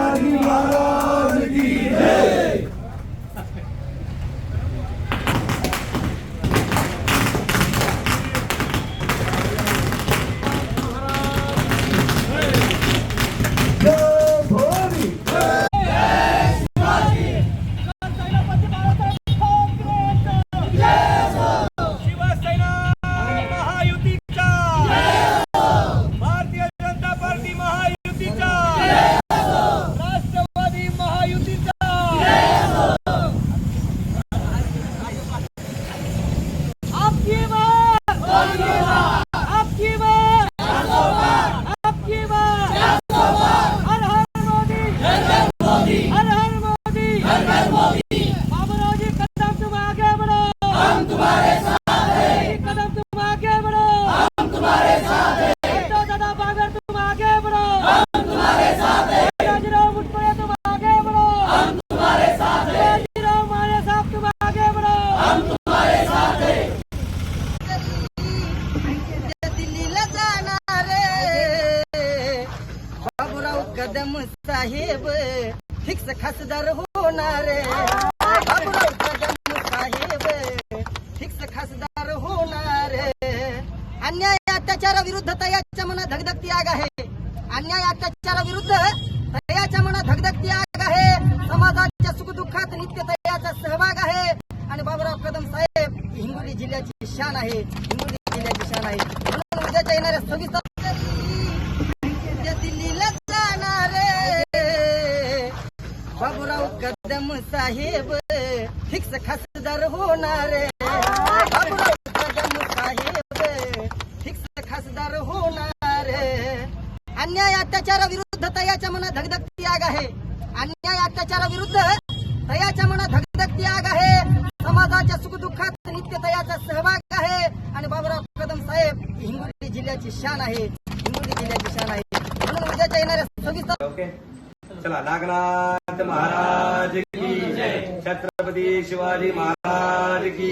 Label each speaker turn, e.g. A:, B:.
A: शिवाजी महाराज
B: कदम साहेब
C: fix खासदार होणार. कदम साहेब fix खासदार होणारे. अन्याय अत्याचाराविरुद्ध तयाच्या मनात धगधगती आग आहे. अन्याय अत्याचाराविरुद्ध तयाच्या मनात धगधगती आग आहे. समाजाच्या सुखदुःखात नित्य तयाचा सहभाग आहे. आणि बाबुराव कदम साहेब हिंगोली जिल्ह्याची शान आहे. हिंगोली जिल्ह्याची शान आहे. म्हणून उद्याच्या येणाऱ्या सविस्तर साहेब फिक्स खासदार होणार बाबूराव कदम साहेब फिक्स खासदार होणारे अन्याय अत्याचाराविरुद्ध तयाच्या मनात धगधग त्याग आहे. अन्याय अत्याचाराविरुद्ध तयाच्या मनात धगधग त्याग आहे. समाजाच्या सुखदुःखात नित्य तयाचा सहभाग आहे. आणि बाबुराव कदम साहेब हिंगोली जिल्ह्याची शान आहे. हिंगोली जिल्ह्याची शान आहे. म्हणून उद्याच्या येणाऱ्या सव्वीस
B: चला नागनाथ महाराज की जय. छत्रपती शिवाजी महाराज की